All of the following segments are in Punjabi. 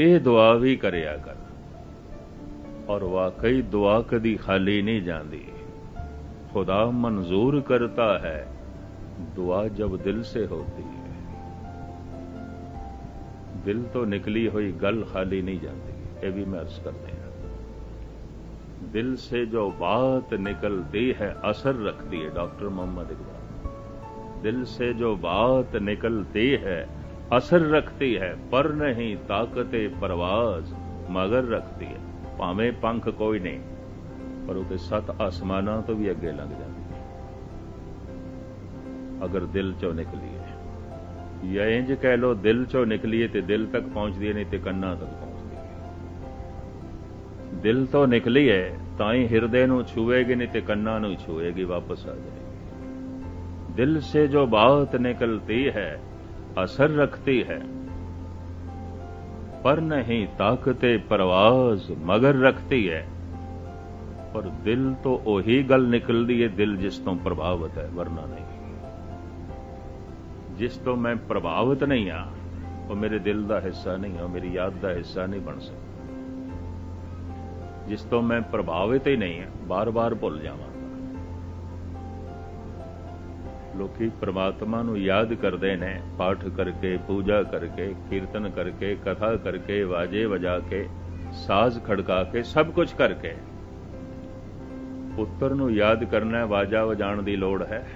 ਇਹ ਦੁਆ ਵੀ ਕਰਿਆ ਕਰ ਔਰ ਵਾਕਈ ਦੁਆ ਕਦੀ ਖਾਲੀ ਨਹੀਂ ਜਾਂਦੀ ਖੁਦਾ ਮਨਜ਼ੂਰ ਕਰਤਾ ਹੈ ਦੁਆ ਜਬ ਦਿਲ ਸੇ ਹੋਤੀ ਹੈ ਦਿਲ ਤੋਂ ਨਿਕਲੀ ਹੋਈ ਗੱਲ ਖਾਲੀ ਨਹੀਂ ਜਾਂਦੀ ਇਹ ਵੀ ਮੈਂ ਅਰਜ਼ ਕਰਦਾ ਹਾਂ दिल से जो बात निकलती है असर रखती है डॉक्टर मोहम्मद इकबाल दिल से जो बात निकलती है ਅਸਰ ਰੱਖਦੀ ਹੈ, ਪਰ ਨਹੀਂ ਤਾਕਤੇ ਪਰਵਾਜ਼ ਮਗਰ ਰੱਖਦੀ ਹੈ। ਭਾਵੇਂ ਪੰਖ ਕੋਈ ਨਹੀਂ ਪਰ ਉਹ ਤੇ ਸੱਤ ਅਸਮਾਨਾਂ ਤੋਂ ਵੀ ਅੱਗੇ ਲੰਘ ਜਾਂਦੀ ਹੈ। ਅਗਰ ਦਿਲ ਚੋਂ ਨਿਕਲੀਏ, ਜਾਂ ਇੰਜ ਕਹਿ ਲੋ ਦਿਲ ਚੋਂ ਨਿਕਲੀਏ ਤੇ ਦਿਲ ਤੱਕ ਪਹੁੰਚਦੀ ਹੈ, ਨਹੀਂ ਤੇ ਕੰਨਾਂ ਤੱਕ ਪਹੁੰਚਦੀ ਹੈ। ਦਿਲ ਤੋਂ ਨਿਕਲੀ ਹੈ ਤਾਂ ਹੀ ਹਿਰਦੇ ਨੂੰ ਛੂਏਗੀ, ਨਹੀਂ ਤੇ ਕੰਨਾਂ ਨੂੰ ਛੂਏਗੀ, ਵਾਪਸ ਆ ਜਾਏਗੀ। ਦਿਲ ਸੇ ਜੋ ਬਾਤ ਨਿਕਲਤੀ ਹੈ ਅਸਰ ਰਖਤੀ ਹੈ। ਪਰ ਨਹੀਂ, ਤਾਕਤੇ ਪਰਵਾਜ਼ ਮਗਰ ਰਖਤੀ ਹੈ। ਪਰ ਦਿਲ ਤੋਂ ਉਹੀ ਗੱਲ ਨਿਕਲਦੀ ਹੈ ਦਿਲ ਜਿਸ ਤੋਂ ਪ੍ਰਭਾਵਿਤ ਹੈ, ਵਰਨਾ ਨਹੀਂ। ਜਿਸ ਤੋਂ ਮੈਂ ਪ੍ਰਭਾਵਿਤ ਨਹੀਂ ਆ, ਉਹ ਮੇਰੇ ਦਿਲ ਦਾ ਹਿੱਸਾ ਨਹੀਂ, ਉਹ ਮੇਰੀ ਯਾਦ ਦਾ ਹਿੱਸਾ ਨਹੀਂ ਬਣ ਸਕਦਾ। ਜਿਸ ਤੋਂ ਮੈਂ ਪ੍ਰਭਾਵਿਤ ਹੀ ਨਹੀਂ ਹਾਂ ਬਾਰ-ਬਾਰ ਭੁੱਲ ਜਾਵਾਂ। ਲੋਕੀ ਪ੍ਰਮਾਤਮਾ ਨੂੰ ਯਾਦ ਕਰਦੇ ਨੇ, ਪਾਠ ਕਰਕੇ, ਪੂਜਾ ਕਰਕੇ, ਕੀਰਤਨ ਕਰਕੇ, ਕਥਾ ਕਰਕੇ, ਵਾਜੇ ਵਜਾ ਕੇ, ਸਾਜ਼ ਖੜਕਾ ਕੇ, ਸਭ ਕੁਝ ਕਰਕੇ। ਪੁੱਤਰ ਨੂੰ ਯਾਦ ਕਰਨਾ ਵਾਜਾ ਵਜਾਣ ਦੀ ਲੋੜ ਹੈ।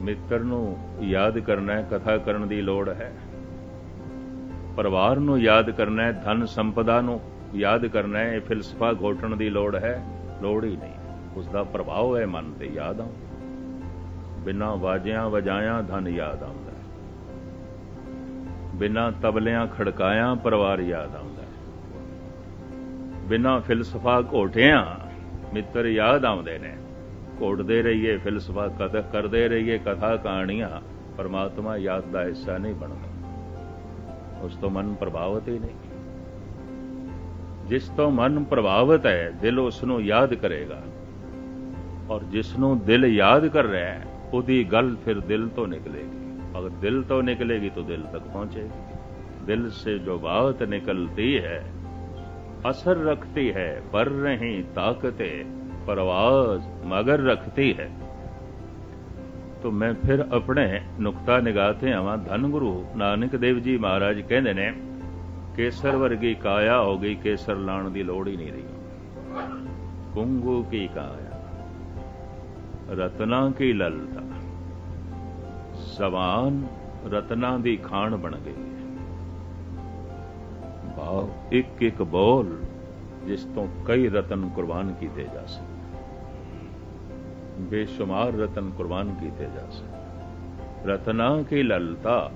ਮਿੱਤਰ ਨੂੰ ਯਾਦ ਕਰਨਾ, ਕਥਾ ਕਰਨ ਦੀ ਲੋੜ ਹੈ। ਪਰਿਵਾਰ ਨੂੰ ਯਾਦ ਕਰਨਾ, ਧਨ ਸੰਪਦਾ ਨੂੰ ਯਾਦ ਕਰਨਾ ਹੈ ਫਿਲਸਫਾ ਘੋਟਣ ਦੀ ਲੋੜ ਹੈ। ਲੋੜ ਹੀ ਨਹੀਂ। ਉਸ ਦਾ ਪ੍ਰਭਾਵ ਹੈ ਮਨ ਤੇ, ਯਾਦ ਆਉਂਦਾ ਬਿਨਾਂ ਵਾਜਿਆਂ ਵਜਾਇਆਂ ਧਨ ਯਾਦ ਆਉਂਦਾ ਬਿਨਾਂ ਤਬਲਿਆਂ ਖੜਕਾਇਆਂ ਪਰਿਵਾਰ ਯਾਦ ਆਉਂਦਾ ਬਿਨਾਂ ਫਿਲਸਫਾ ਘੋਟਿਆਂ ਮਿੱਤਰ ਯਾਦ ਆਉਂਦੇ ਨੇ। ਘੋਟਦੇ ਰਹੀਏ ਫਿਲਸਫਾ ਕਦ ਕਰਦੇ ਰਹੀਏ ਕਥਾ ਕਹਾਣੀਆਂ, ਪਰਮਾਤਮਾ ਯਾਦ ਦਾ ਹਿੱਸਾ ਨਹੀਂ ਬਣਦਾ। ਉਸ ਤੋਂ ਮਨ ਪ੍ਰਭਾਵਿਤ ਹੀ ਨਹੀਂ। ਜਿਸ ਤੋਂ ਮਨ ਪ੍ਰਭਾਵਿਤ ਹੈ, ਦਿਲ ਉਸ ਨੂੰ ਯਾਦ ਕਰੇਗਾ। ਔਰ ਜਿਸ ਨੂੰ ਦਿਲ ਯਾਦ ਕਰ ਰਿਹਾ ਹੈ ਉਹਦੀ ਗੱਲ ਫਿਰ ਦਿਲ ਤੋਂ ਨਿਕਲੇਗੀ ਅਗਰ ਦਿਲ ਤੋਂ ਨਿਕਲੇਗੀ ਤਾਂ ਦਿਲ ਤੱਕ ਪਹੁੰਚੇਗੀ ਦਿਲ ਸੇ ਜੋ ਬਾਤ ਨਿਕਲਤੀ ਹੈ असर रखती है पर नहीं ताकते परवाज मगर रखती है तो मैं ਫਿਰ ਆਪਣੇ ਨੁਕਤਾ ਨਿਗਾਹ ਤੇ ਆਵਾਂ ਧੰਨ ਗੁਰੂ ਨਾਨਕ ਦੇਵ ਜੀ ਮਹਾਰਾਜ ਕਹਿੰਦੇ ਨੇ ਕੇਸਰ ਵਰਗੀ ਕਾਇਆ ਹੋ ਗਈ ਕੇਸਰ ਲਾਣ ਦੀ ਲੋੜ ਹੀ ਨਹੀਂ ਰਹੀ ਕੁੰਗੂ ਕੀ ਕਾਇਆ ਰਤਨਾ ਕੀ ਲਲਤਾ ਸਵਾਨ ਰਤਨਾ ਦੀ ਖਾਣ ਬਣ ਗਈ। ਭਾਵ ਇੱਕ ਇੱਕ ਬੋਲ ਜਿਸ ਤੋਂ ਕਈ ਰਤਨ ਕੁਰਬਾਨ ਕੀਤੇ ਜਾ ਸਕਦੇ ਬੇਸ਼ੁਮਾਰ ਰਤਨ ਕੁਰਬਾਨ ਕੀਤੇ ਜਾ ਸਕਦੇ ਰਤਨਾ ਕੀ ਲਲਤਾ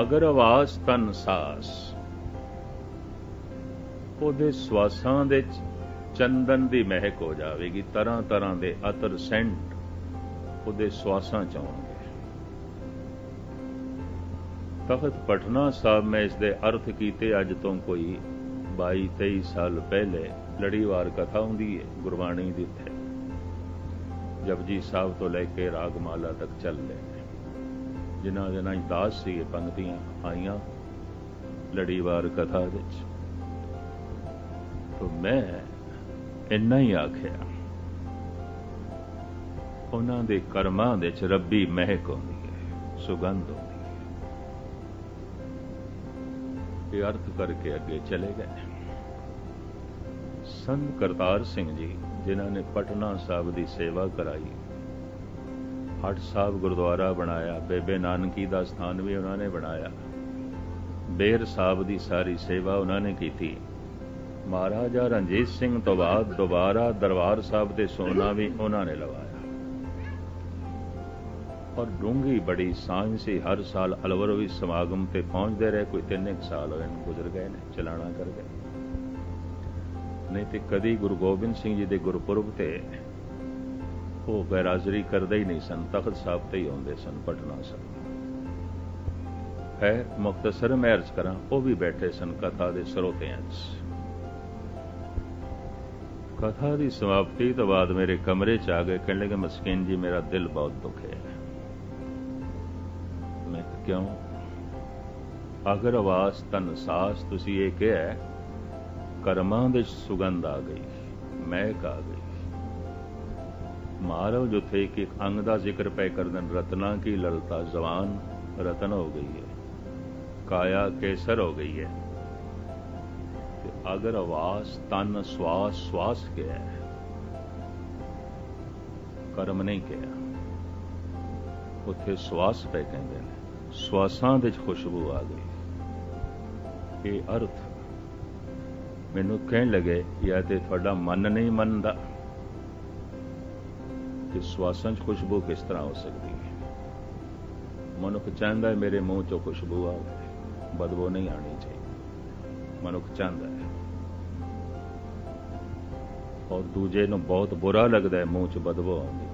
ਅਗਰਵਾਸ ਤਨ ਸਾਸ। ਉਹਦੇ ਸਵਾਸਾਂ ਦੇ ਚੰਦਨ ਦੀ ਮਹਿਕ ਹੋ ਜਾਵੇਗੀ। ਤਰ੍ਹਾਂ ਤਰ੍ਹਾਂ ਦੇ ਅਤਰ ਸੈਂਟ ਉਹਦੇ ਸਵਾਸਾਂ ਚ ਆਉਣਗੇ ਤਖਤ ਪਟਨਾ ਸਾਹਿਬ ਮੈਂ ਇਸ ਦੇ ਅਰਥ ਕੀਤੇ ਅੱਜ ਤੋਂ ਕੋਈ 22 23 ਸਾਲ ਪਹਿਲੇ ਲੜੀਵਾਰ ਕਥਾ ਹੁੰਦੀ ਹੈ ਗੁਰਬਾਣੀ ਦੀ ਇੱਥੇ ਜਪਜੀ ਸਾਹਿਬ ਤੋਂ ਲੈ ਕੇ ਰਾਗਮਾਲਾ ਤੱਕ ਚੱਲਦੇ ਜਿਨ੍ਹਾਂ ਦੇ ਨਾਲ ਦਾਸ ਸੀ, ਇਹ ਪੰਕਤੀਆਂ ਆਈਆਂ ਲੜੀਵਾਰ ਕਥਾ ਵਿੱਚ। ਤੋਂ ਮੈਂ ਇੰਨਾ ਹੀ ਆਖਿਆ। ਉਹਨਾਂ ਦੇ ਕਰਮਾਂ ਦੇ ਚ ਰੱਬੀ ਮਹਿਕ ਆਉਂਦੀ ਹੈ, ਸੁਗੰਧ ਹੁੰਦੀ ਇਹ ਅਰਥ ਕਰਕੇ ਅੱਗੇ ਚਲੇ ਗਏ। ਸੰਤ ਕਰਤਾਰ ਸਿੰਘ ਜੀ, ਜਿਨ੍ਹਾਂ ਨੇ ਪਟਨਾ ਸਾਹਿਬ ਦੀ ਸੇਵਾ ਕਰਾਈ, ਹਟ ਸਾਹਿਬ ਗੁਰਦੁਆਰਾ ਬਣਾਇਆ, ਬੇਬੇ ਨਾਨਕੀ ਦਾ ਸਥਾਨ ਵੀ ਉਹਨਾਂ ਨੇ ਬਣਾਇਆ, ਬੇਰ ਸਾਹਿਬ ਦੀ ਸਾਰੀ ਸੇਵਾ ਉਹਨਾਂ ਨੇ ਕੀਤੀ। ਮਹਾਰਾਜਾ ਰਣਜੀਤ ਸਿੰਘ ਤੋਂ ਬਾਅਦ ਦੁਬਾਰਾ ਦਰਬਾਰ ਸਾਹਿਬ ਦੇ ਸੋਨਾ ਵੀ ਉਹਨਾਂ ਨੇ ਲਵਾਇਆ। ਔਰ ਡੂੰਗੀ ਬੜੀ ਸਾਂਝ ਸੀ, ਹਰ ਸਾਲ ਅਲਵਰ ਵੀ ਸਮਾਗਮ ਤੇ ਪਹੁੰਚਦੇ ਰਹੇ, ਕੋਈ ਤਿੰਨ ਇੱਕ ਸਾਲ ਹੋਏ ਨੇ ਗੁਜ਼ਰ ਗਏ ਨੇ, ਚਲਾਣਾ ਕਰ ਗਏ। ਨਹੀਂ ਤੇ ਕਦੀ ਗੁਰੂ ਗੋਬਿੰਦ ਸਿੰਘ ਜੀ ਦੇ ਗੁਰਪੁਰਬ ਤੇ ਉਹ ਗੈਰਾਜ਼ਰੀ ਕਰਦੇ ਹੀ ਨਹੀਂ ਸਨ, ਤਖਤ ਸਾਹਿਬ ਤੇ ਹੀ ਆਉਂਦੇ ਸਨ, ਪਟਨਾ ਸਾਹਿਬ। ਹੈ ਮੁਖਤਸਰ ਮੈਂ ਅਰਜ਼ ਕਰਾਂ, ਉਹ ਵੀ ਬੈਠੇ ਸਨ ਕਥਾ ਦੇ ਸਰੋਤਿਆਂ 'ਚ। ਕਥਾ ਦੀ ਸਮਾਪਤੀ ਤੋਂ ਬਾਅਦ ਮੇਰੇ ਕਮਰੇ 'ਚ ਆ ਗਏ, ਕਹਿਣ ਲੱਗੇ, ਮਸਕੀਨ ਜੀ, ਮੇਰਾ ਦਿਲ ਬਹੁਤ ਦੁਖੇ ਹੈ। ਮੈਂ ਕਿਉਂ? ਅਗਰ ਆਵਾਸ ਤਨ ਸਾਸ ਤੁਸੀਂ ਇਹ ਕਿਹਾ ਕਰਮਾਂ ਦੇ ਸੁਗੰਧ ਆ ਗਈ, ਮਹਿਕ ਆ ਗਈ। ਮਾਰਵ ਜੋ ਥੇ ਕਿ ਅੰਗ ਦਾ ਜ਼ਿਕਰ ਪੈ ਕਰਦਨ, ਰਤਨਾ ਕੀ ਲਲਤਾ ਜ਼ਵਾਨ, ਰਤਨ ਹੋ ਗਈ ਹੈ। ਕਾਇਆ ਕੇਸਰ ਹੋ ਗਈ ਹੈ। ਤੇ ਅਗਰ ਆਵਾਸ ਤਨ ਸਵਾਸ ਸਵਾਸ ਕਿਹਾ ਕਰਮ ਨਹੀਂ ਕਿਹਾ। ਉੱਥੇ ਸਵਾਸ ਪੈ ਕਹਿੰਦੇ ਨੇ। ਸਵਾਸਾਂ ਦੇ ਵਿੱਚ ਖੁਸ਼ਬੂ ਆ ਗਈ। ਇਹ ਅਰਥ ਮੈਨੂੰ ਕਹਿਣ ਲੱਗੇ ਜਾਂ ਤੇ ਤੁਹਾਡਾ ਮਨ ਨਹੀਂ ਮੰਨਦਾ? ਕਿ ਸਵਾਸਾਂ 'ਚ ਖੁਸ਼ਬੂ ਕਿਸ ਤਰ੍ਹਾਂ ਹੋ ਸਕਦੀ ਹੈ? ਮਨੁੱਖ ਚਾਹੁੰਦਾ ਹੈ ਮੇਰੇ ਮੂੰਹ 'ਚੋਂ ਖੁਸ਼ਬੂ ਆਵੇ, ਬਦਬੂ ਨਹੀਂ ਆਣੀ ਚਾਹੀਦੀ। ਮਨੁੱਖ ਚਾਹੁੰਦਾ ਹੈ। ਔਰ ਦੂਜੇ ਨੂੰ ਬਹੁਤ ਬੁਰਾ ਲੱਗਦਾ ਹੈ ਮੂੰਹ 'ਚ ਬਦਬੂ ਆਉਂਦੀ।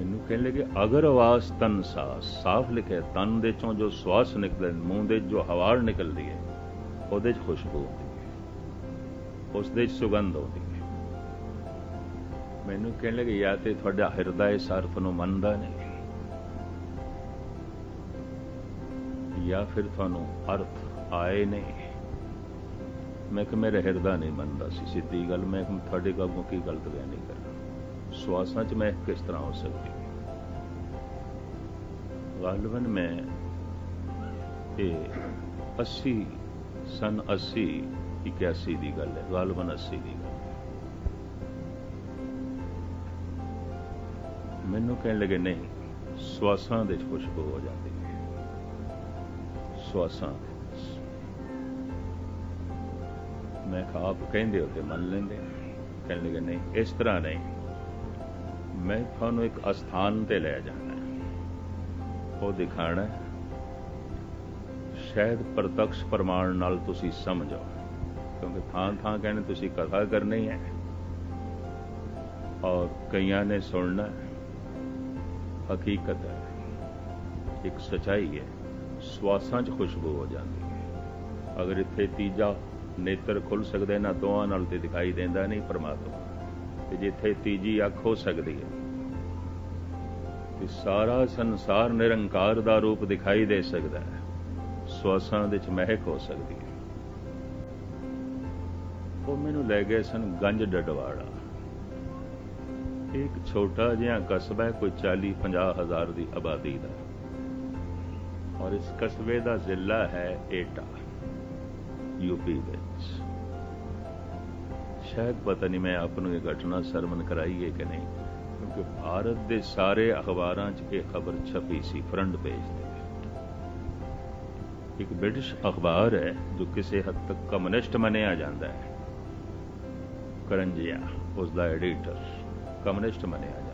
ਮੈਨੂੰ ਕਹਿਣ ਲੱਗੇ ਅਗਰ ਆਵਾਜ਼ ਤਨ ਸਾਸ ਸਾਫ਼ ਲਿਖਿਆ ਤਨ ਦੇ ਚੋਂ ਜੋ ਸਵਾਸ ਨਿਕਲੇ, ਮੂੰਹ ਦੇ ਜੋ ਹਵਾ ਨਿਕਲਦੀ ਹੈ ਉਹਦੇ 'ਚ ਖੁਸ਼ਬੂ ਹੁੰਦੀ ਹੈ ਉਸ ਦੇ 'ਚ ਸੁਗੰਧ ਹੁੰਦੀ ਹੈ ਮੈਨੂੰ ਕਹਿਣ ਲੱਗੇ ਜਾਂ ਤੇ ਤੁਹਾਡਾ ਹਿਰਦਾ ਇਸ ਅਰਥ ਨੂੰ ਮੰਨਦਾ ਨਹੀਂ। ਜਾਂ ਫਿਰ ਤੁਹਾਨੂੰ ਅਰਥ ਆਏ ਨਹੀਂ। ਮੈਂ ਕਿ ਮੇਰੇ ਹਿਰਦਾ ਨਹੀਂ ਮੰਨਦਾ ਸੀ, ਸਿੱਧੀ ਗੱਲ, ਮੈਂ ਤੁਹਾਡੇ ਕੋਲੋਂ ਕੀ ਗਲਤ ਬਿਆਨ ਨਹੀਂ ਕਰਨਾ ਸਵਾਸਾਂ 'ਚ ਮੈਂ ਕਿਸ ਤਰ੍ਹਾਂ ਹੋ ਸਕਦੀ ਗਾਲਬਨ ਮੈਂ ਇਹ 80 ਸਨ 80 81 ਦੀ ਗੱਲ ਹੈ। ਗਾਲਬਨ 80 ਦੀ ਗੱਲ ਮੈਨੂੰ ਕਹਿਣ ਲੱਗੇ, ਨਹੀਂ, ਸਵਾਸਾਂ ਦੇ ਖੁਸ਼ਬੂ ਹੋ ਜਾਂਦੀ ਹੈ। ਸਵਾਸਾਂ। ਮੈਂ ਕਿਹਾ, ਆਪ ਕਹਿੰਦੇ ਹੋ ਤੇ ਮੰਨ ਲੈਂਦੇ। ਕਹਿਣ ਲੱਗੇ, ਨਹੀਂ, ਇਸ ਤਰ੍ਹਾਂ ਨਹੀਂ। ਮੈਂ ਤੁਹਾਨੂੰ ਇੱਕ ਅਸਥਾਨ ਤੇ ਲੈ ਜਾਣਾ ਉਹ ਦਿਖਾਣਾ ਸ਼ਾਇਦ ਪ੍ਰਤੱਖ ਪ੍ਰਮਾਣ ਨਾਲ ਤੁਸੀਂ ਸਮਝੋ ਕਿਉਂਕਿ ਥਾਂ ਥਾਂ ਕਹਿੰਦੇ ਤੁਸੀਂ ਕਥਾ ਕਰਨੀ ਹੈ। ਔਰ ਕਈਆਂ ਨੇ ਸੁਣਨਾ ਹਕੀਕਤ ਹੈ, ਇੱਕ ਸਚਾਈ ਹੈ, ਸਵਾਸਾਂ 'ਚ ਖੁਸ਼ਬੂ ਹੋ ਜਾਂਦੀ ਹੈ। ਅਗਰ ਇੱਥੇ ਤੀਜਾ ਨੇਤਰ ਖੁੱਲ ਸਕਦੇ ਨਾ ਦੋਹਾਂ ਨਾਲ ਤੇ ਦਿਖਾਈ ਦਿੰਦਾ ਨਹੀਂ ਪਰਮਾਤਮਾ। ਤੇ ਜਿੱਥੇ ਤੀਜੀ ਅੱਖ ਹੋ ਸਕਦੀ ਹੈ। ਤੇ ਸਾਰਾ ਸੰਸਾਰ ਨਿਰੰਕਾਰ ਦਾ ਰੂਪ ਦਿਖਾਈ ਦੇ ਸਕਦਾ ਹੈ। ਸਵਾਸਾਂ ਦੇ ਵਿੱਚ ਮਹਿਕ ਹੋ ਸਕਦੀ ਹੈ। ਉਹ ਮੈਨੂੰ ਲੈ ਗਏ ਸਨ ਗੰਜ ਡਡਵਾੜਾ। ਇੱਕ ਛੋਟਾ ਜਿਹਾ ਕਸਬਾ ਹੈ, ਕੋਈ 40 50 ਹਜ਼ਾਰ ਦੀ ਆਬਾਦੀ ਦਾ। ਔਰ ਇਸ ਕਸਬੇ ਦਾ ਜ਼ਿਲ੍ਹਾ ਹੈ ਏਟਾ ਯੂਪੀ ਵਿੱਚ ਸ਼ਾਇਦ ਪਤਾ ਨਹੀਂ ਮੈਂ ਆਪ ਨੂੰ ਇਹ ਘਟਨਾ ਸਰਮਨ ਕਰਾਈ ਹੈ ਕਿ ਨਹੀਂ, ਕਿਉਂਕਿ ਭਾਰਤ ਦੇ ਸਾਰੇ ਅਖਬਾਰਾਂ 'ਚ ਇਹ ਖਬਰ ਛਪੀ ਸੀ, ਫਰੰਟ ਪੇਜ ਤੇ। ਇੱਕ ਬ੍ਰਿਟਿਸ਼ ਅਖਬਾਰ ਹੈ ਜੋ ਕਿਸੇ ਹੱਦ ਤੱਕ ਕਮਿਊਨਿਸਟ ਮੰਨਿਆ ਜਾਂਦਾ ਹੈ। ਕਰੰਜੀਆ ਉਸ ਦਾ ਐਡੀਟਰ, ਕਮਿਊਨਿਸਟ ਮੰਨਿਆ ਜਾਂਦਾ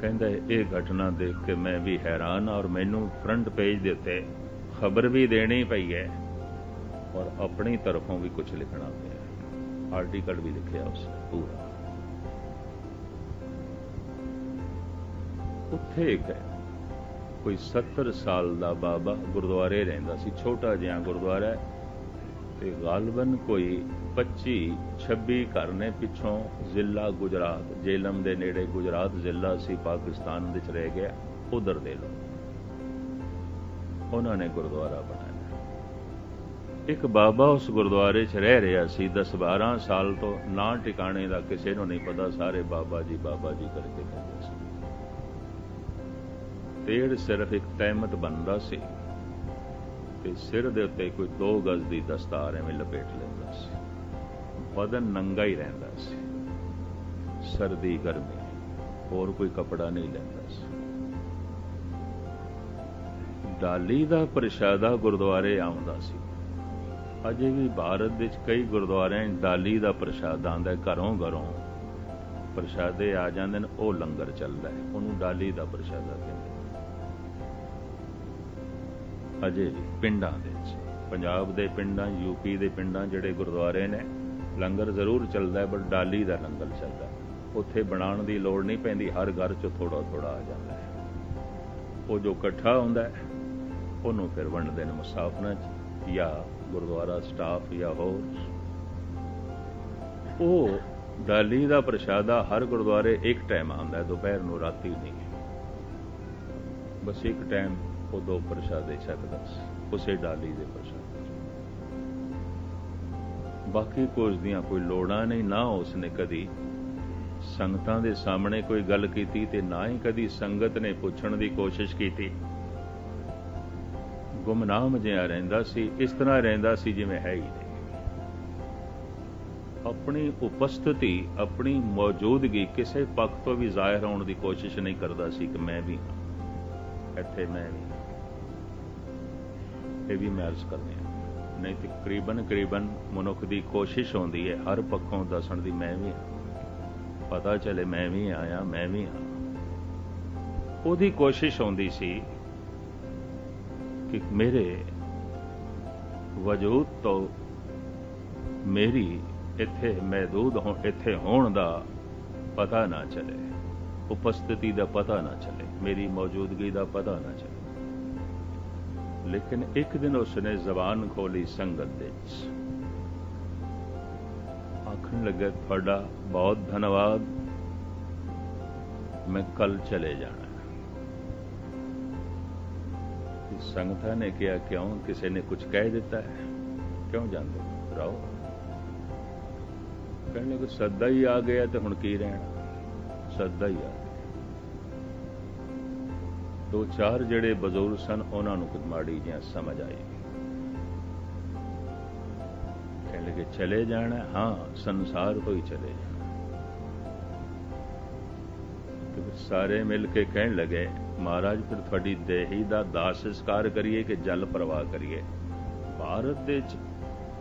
ਕਹਿੰਦਾ ਇਹ ਘਟਨਾ ਦੇਖ ਕੇ ਮੈਂ ਵੀ ਹੈਰਾਨ ਔਰ ਮੈਨੂੰ ਫਰੰਟ ਪੇਜ ਦੇ ਉੱਤੇ ਖਬਰ ਵੀ ਦੇਣੀ ਪਈ ਹੈ ਔਰ ਆਪਣੀ ਤਰਫੋਂ ਵੀ ਕੁਝ ਲਿਖਣਾ ਪਿਆ ਆਰਟੀਕਲ ਵੀ ਲਿਖਿਆ ਉਸ ਪੂਰਾ। ਉੱਥੇ ਇੱਕ ਕੋਈ 70 ਸਾਲ ਦਾ ਬਾਬਾ ਗੁਰਦੁਆਰੇ ਰਹਿੰਦਾ ਸੀ, ਛੋਟਾ ਜਿਹਾ ਗੁਰਦੁਆਰਾ ਤੇ ਗਾਲਬਨ ਕੋਈ 25 26 ਘਰ ਨੇ ਪਿੱਛੋਂ ਜ਼ਿਲ੍ਹਾ ਗੁਜਰਾਤ, ਜੇਲਮ ਦੇ ਨੇੜੇ ਗੁਜਰਾਤ ਜ਼ਿਲ੍ਹਾ ਸੀ, ਪਾਕਿਸਤਾਨ ਵਿੱਚ ਰਹਿ ਗਿਆ, ਉਧਰ ਦੇ ਲੋਕ। ਉਹਨਾਂ ਨੇ ਗੁਰਦੁਆਰਾ ਬਣਾਇਆ ਇੱਕ ਬਾਬਾ ਉਸ ਗੁਰਦੁਆਰੇ 'ਚ ਰਹਿ ਰਿਹਾ ਸੀ 10 12 ਸਾਲ ਤੋਂ, ਨਾ ਟਿਕਾਣੇ ਦਾ ਕਿਸੇ ਨੂੰ ਨਹੀਂ ਪਤਾ, ਸਾਰੇ ਬਾਬਾ ਜੀ ਬਾਬਾ ਜੀ ਕਰਕੇ ਕਹਿੰਦੇ ਸੀ। ਤੇੜ ਸਿਰਫ ਇੱਕ ਤਹਿਮਤ ਬੰਦਾ ਸੀ ਤੇ ਸਿਰ ਦੇ ਉੱਤੇ ਕੋਈ 2 ਗਜ਼ ਦੀ ਦਸਤਾਰ ਐਵੇਂ ਲਪੇਟ ਲੈਂਦਾ ਸੀ। ਬਦਨ ਨੰਗਾ ਹੀ ਰਹਿੰਦਾ ਸੀ। ਸਰਦੀ, ਗਰਮੀ, ਹੋਰ ਕੋਈ ਕਪੜਾ ਨਹੀਂ ਲੈਂਦਾ ਸੀ। ਡਾਲੀ ਦਾ ਪ੍ਰਸ਼ਾਦਾ ਗੁਰਦੁਆਰੇ ਆਉਂਦਾ ਸੀ। ਅਜੇ ਵੀ ਭਾਰਤ ਵਿੱਚ ਕਈ ਗੁਰਦੁਆਰਿਆਂ 'ਚ ਡਾਲੀ ਦਾ ਪ੍ਰਸ਼ਾਦ ਆਉਂਦਾ ਘਰੋਂ ਘਰੋਂ। ਪ੍ਰਸ਼ਾਦੇ ਆ ਜਾਂਦੇ ਨੇ, ਉਹ ਲੰਗਰ ਚੱਲਦਾ ਹੈ। ਉਹਨੂੰ ਡਾਲੀ ਦਾ ਪ੍ਰਸ਼ਾਦਾ ਕਹਿੰਦੇ ਅਜੇ ਵੀ ਪਿੰਡਾਂ ਦੇ ਵਿੱਚ, ਪੰਜਾਬ ਦੇ ਪਿੰਡਾਂ ਯੂਪੀ ਦੇ ਪਿੰਡਾਂ ਜਿਹੜੇ ਗੁਰਦੁਆਰੇ ਨੇ, ਲੰਗਰ ਜ਼ਰੂਰ ਚੱਲਦਾ ਹੈ ਪਰ ਡਾਲੀ ਦਾ ਲੰਗਰ ਚੱਲਦਾ ਉੱਥੇ ਬਣਾਉਣ ਦੀ ਲੋੜ ਨਹੀਂ ਪੈਂਦੀ, ਹਰ ਘਰ 'ਚ ਥੋੜਾ ਥੋੜਾ ਆ ਜਾਂਦਾ ਹੈ। ਉਹ ਜੋ ਇਕੱਠਾ ਹੁੰਦਾ ਹੈ, ਉਹਨੂੰ ਫਿਰ ਵੰਡਦੇ ਨੇ ਮੁਸਾਫਰਾਂ 'ਚ ਜਾਂ ਗੁਰਦੁਆਰਾ ਸਟਾਫ ਜਾਂ ਹੋਰ। ਉਹ ਡਾਲੀ ਦਾ ਪ੍ਰਸ਼ਾਦਾ ਹਰ ਗੁਰਦੁਆਰੇ ਇੱਕ ਟਾਈਮ ਆਉਂਦਾ, ਦੁਪਹਿਰ ਨੂੰ ਰਾਤੀ ਨਹੀਂ। ਬਸ ਇੱਕ ਟਾਈਮ ਉਹ ਦੋ ਪ੍ਰਸ਼ਾਦੇ ਛਕਦਾ ਸੀ, ਉਸੇ ਡਾਲੀ ਦੇ ਪ੍ਰਸ਼ਾਦੇ ਬਾਕੀ ਕੁਝ ਦੀਆਂ ਕੋਈ ਲੋੜਾਂ ਨਹੀਂ, ਨਾ ਉਸਨੇ ਕਦੀ ਸੰਗਤਾਂ ਦੇ ਸਾਹਮਣੇ ਕੋਈ ਗੱਲ ਕੀਤੀ ਤੇ ਨਾ ਹੀ ਕਦੀ ਸੰਗਤ ਨੇ ਪੁੱਛਣ ਦੀ ਕੋਸ਼ਿਸ਼ ਕੀਤੀ। ਗੁੰਮਨਾਮ ਜਿਹਾ ਰਹਿੰਦਾ ਸੀ, ਇਸ ਤਰ੍ਹਾਂ ਰਹਿੰਦਾ ਸੀ ਜਿਵੇਂ ਹੈ ਹੀ ਨਹੀਂ। ਆਪਣੀ ਉਪਸਥਿਤੀ, ਆਪਣੀ ਮੌਜੂਦਗੀ ਕਿਸੇ ਪੱਖ ਤੋਂ ਵੀ ਜ਼ਾਹਿਰ ਹੋਣ ਦੀ ਕੋਸ਼ਿਸ਼ ਨਹੀਂ ਕਰਦਾ ਸੀ ਕਿ ਮੈਂ ਵੀ ਹਾਂ। ਇੱਥੇ ਮੈਂ ਵੀ ਇਹ ਵੀ ਮੈਂ ਅਰਜ਼ ਕਰਨੀ ਹੈ। ਨਹੀਂ ਤੇ ਕਰੀਬਨ ਕਰੀਬਨ ਮਨੁੱਖ ਦੀ ਕੋਸ਼ਿਸ਼ ਹੁੰਦੀ ਹੈ, ਹਰ ਪੱਖੋਂ ਦੱਸਣ ਦੀ ਮੈਂ ਵੀ ਹਾਂ। ਪਤਾ ਚਲੇ ਮੈਂ ਵੀ ਆਇਆ, ਮੈਂ ਵੀ ਹਾਂ। ਉਹਦੀ ਕੋਸ਼ਿਸ਼ ਹੁੰਦੀ ਸੀ ਕਿ ਮੇਰੇ ਵਜੂਦ ਤੋਂ ਮੇਰੀ ਇੱਥੇ ਮੌਜੂਦ ਹੋ, ਇੱਥੇ ਹੋਣ ਦਾ ਪਤਾ ਨਾ ਚਲੇ। ਉਪਸਥਿਤੀ ਦਾ ਪਤਾ ਨਾ ਚਲੇ, ਮੇਰੀ ਮੌਜੂਦਗੀ ਦਾ ਪਤਾ ਨਾ ਚਲੇ। ਲੇਕਿਨ ਇੱਕ ਦਿਨ ਉਸਨੇ ਜ਼ਬਾਨ ਖੋਲੀ ਸੰਗਤ ਦੇ ਵਿੱਚ। ਆਖਣ ਲੱਗਾ, ਤੁਹਾਡਾ ਬਹੁਤ ਧੰਨਵਾਦ। ਮੈਂ ਕੱਲ ਚਲੇ ਜਾਣਾ ਸੰਗਤਾਂ ਨੇ ਕਿਹਾ, ਕਿਉਂ ਕਿਸੇ ਨੇ ਕੁਝ ਕਹਿ ਦਿੱਤਾ ਹੈ? ਕਿਉਂ ਜਾਂਦੇ? ਰਹੋ ਕਹਿਣ ਕਿ ਸੱਦਾ ਹੀ ਆ ਗਿਆ ਤੇ ਹੁਣ ਕੀ ਰਹਿਣਾ? ਸੱਦਾ ਹੀ ਆ ਗਿਆ। ਦੋ ਚਾਰ ਜਿਹੜੇ ਬਜ਼ੁਰਗ ਸਨ, ਉਹਨਾਂ ਨੂੰ ਕੁਝ ਮਾੜੀ ਜਿਹਾ ਸਮਝ ਆਈ। ਕਹਿਣ ਲੱਗੇ ਚਲੇ ਜਾਣਾ? ਹਾਂ, ਸੰਸਾਰ ਤੋਂ ਹੀ ਚਲੇ ਜਾਣਾ। ਤੇ ਸਾਰੇ ਮਿਲ ਕੇ ਕਹਿਣ ਲੱਗੇ ਮਹਾਰਾਜ, ਫਿਰ ਤੁਹਾਡੀ ਦੇਹੀ ਦਾ ਦਾਸ ਸੰਸਕਾਰ ਕਰੀਏ ਕਿ ਜਲ ਪ੍ਰਵਾਹ ਕਰੀਏ? ਭਾਰਤ ਦੇ ਵਿੱਚ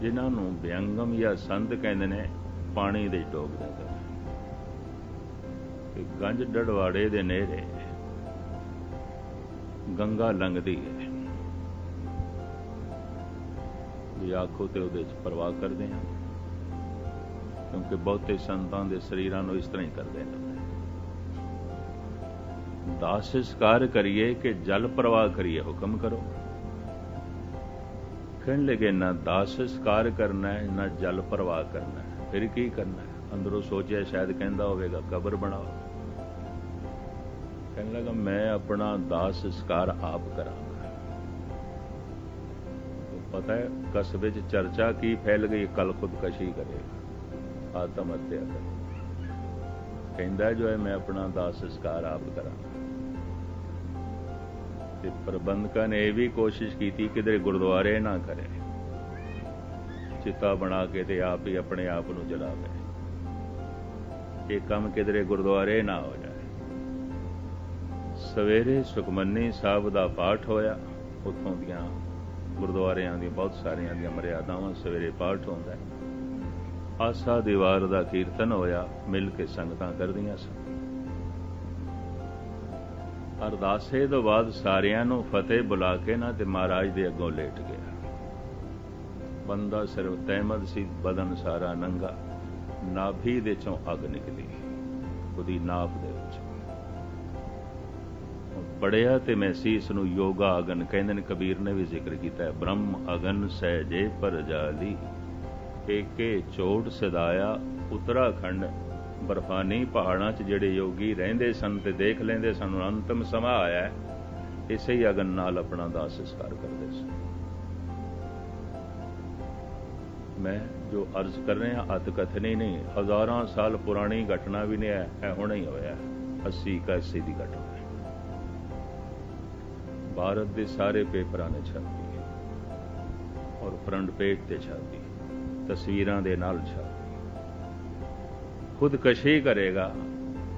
ਜਿਨ੍ਹਾਂ ਨੂੰ ਵਿਅੰਗਮ ਜਾਂ ਸੰਤ ਕਹਿੰਦੇ ਨੇ, ਪਾਣੀ ਦੇ ਡੋਬ ਦਿੰਦੇ ਕਿ ਗੰਜ ਡੜਵਾੜੇ ਦੇ ਨੇੜੇ ਗੰਗਾ ਲੰਘਦੀ ਹੈ। ਵੀ ਆਖੋ ਤੇ ਉਹਦੇ ਚ ਪ੍ਰਵਾਹ ਕਰਦੇ ਹਾਂ, ਕਿਉਂਕਿ ਬਹੁਤੇ ਸੰਤਾਂ ਦੇ ਸਰੀਰਾਂ ਨੂੰ ਇਸ ਤਰ੍ਹਾਂ ਹੀ ਕਰਦੇ ਨੇ। ਦਾਸ ਸੰਸਕਾਰ ਕਰੀਏ ਕਿ ਜਲ ਪ੍ਰਵਾਹ ਕਰੀਏ ਹੁਕਮ ਕਰੋ ਕਹਿਣ ਲੱਗੇ ਨਾ ਦਾਸ ਸੰਸਕਾਰ ਕਰਨਾ ਹੈ ਨਾ ਜਲ ਪ੍ਰਵਾਹ ਕਰਨਾ ਹੈ ਫਿਰ ਕੀ ਕਰਨਾ ਹੈ ਅੰਦਰੋਂ ਸੋਚਿਆ ਸ਼ਾਇਦ ਕਹਿੰਦਾ ਹੋਵੇਗਾ ਕਬਰ ਬਣਾਓ ਕਹਿਣ ਲੱਗਾ ਮੈਂ ਆਪਣਾ ਦਾਸ ਸੰਸਕਾਰ ਆਪ ਕਰਾਂਗਾ ਪਤਾ ਹੈ ਕਸਬੇ 'ਚ ਚਰਚਾ ਕੀ ਫੈਲ ਗਈ ਕੱਲ ਖੁਦਕਸ਼ੀ ਕਰੇਗਾ ਆਤਮ ਹੱਤਿਆ ਕਰ ਕਹਿੰਦਾ ਜੋ ਹੈ, ਮੈਂ ਆਪਣਾ ਦਾਸ ਸੰਸਕਾਰ ਆਪ ਕਰਾਂ। ਤੇ ਪ੍ਰਬੰਧਕਾਂ ਨੇ ਇਹ ਵੀ ਕੋਸ਼ਿਸ਼ ਕੀਤੀ, ਕਿਧਰੇ ਗੁਰਦੁਆਰੇ ਨਾ ਕਰੇ। ਚਿੱਤਾ ਬਣਾ ਕੇ ਤੇ ਆਪ ਹੀ ਆਪਣੇ ਆਪ ਨੂੰ ਜਲਾਵੇ ਇਹ ਕੰਮ ਕਿਧਰੇ ਗੁਰਦੁਆਰੇ ਨਾ ਹੋ ਜਾਏ। ਸਵੇਰੇ ਸੁਖਮਨੀ ਸਾਹਿਬ ਦਾ ਪਾਠ ਹੋਇਆ, ਉਥੋਂ ਦੀਆਂ ਗੁਰਦੁਆਰਿਆਂ ਦੀਆਂ ਬਹੁਤ ਸਾਰੀਆਂ ਦੀਆਂ ਮਰਿਆਦਾਵਾਂ ਸਵੇਰੇ ਪਾਠ ਹੁੰਦਾ ਹੈ। ਆਸਾ ਦੀਵਾਰ ਦਾ ਕੀਰਤਨ ਹੋਇਆ, ਮਿਲ ਕੇ ਸੰਗਤਾਂ ਕਰਦੀਆਂ ਸਨ। ਅਰਦਾਸੇ ਤੋਂ ਬਾਅਦ ਸਾਰਿਆਂ ਨੂੰ ਫਤਿਹ ਬੁਲਾ ਕੇ ਨਾ ਤੇ ਮਹਾਰਾਜ ਦੇ ਅੱਗੋਂ ਲੇਟ ਗਿਆ। ਬੰਦਾ ਸਿਰਫ ਤਹਿਮਦ ਸੀ, ਬਦਨ ਸਾਰਾ ਨੰਗਾ। ਨਾਭੀ ਦੇ ਚੋਂ ਅੱਗ ਨਿਕਲੀ, ਉਹਦੀ ਨਾਭ ਦੇ ਵਿੱਚ। ਪੜਿਆ ਤੇ ਮੈਂ ਸੀ ਇਸ ਨੂੰ ਯੋਗਾ ਅਗਨ ਕਹਿੰਦੇ ਨੇ, ਕਬੀਰ ਨੇ ਵੀ ਜ਼ਿਕਰ ਕੀਤਾ ਹੈ, ਬ੍ਰਹਮ ਅਗਨ ਸਹਿਜੇ ਪਰ ਜਾਲੀ। ਏਕੇ ਚੋਟ ਸਦਾਇਆ, ਉਤਰਾਖੰਡ, ਬਰਫਾਨੀ ਪਹਾੜਾਂ 'ਚ ਜਿਹੜੇ ਯੋਗੀ ਰਹਿੰਦੇ ਸਨ ਤੇ ਦੇਖ ਲੈਂਦੇ ਸਨ ਅੰਤਮ ਸਮਾਂ ਆਇਆ ਇਸੇ ਹੀ ਅਗਨ ਨਾਲ ਆਪਣਾ ਦਾਸ ਸੰਸਕਾਰ ਕਰਦੇ ਸਨ। ਮੈਂ ਜੋ ਅਰਜ਼ ਕਰ ਰਿਹਾ, ਅਤ ਕਥਨੀ ਨਹੀਂ, ਹਜ਼ਾਰਾਂ ਸਾਲ ਪੁਰਾਣੀ ਘਟਨਾ ਵੀ ਨਹੀਂ ਹੈ, ਇਹ ਹੁਣੇ ਹੀ ਹੋਇਆ 80 81 ਦੀ ਘਟਨਾ ਭਾਰਤ ਦੇ ਸਾਰੇ ਪੇਪਰਾਂ ਨੇ ਛਾਪੀ ਔਰ ਫਰੰਟ ਪੇਜ ਤੇ ਛਾਪੀ ਤਸਵੀਰਾਂ ਦੇ ਨਾਲ ਛਾਪੀ ਖੁਦਕਸ਼ੀ ਕਰੇਗਾ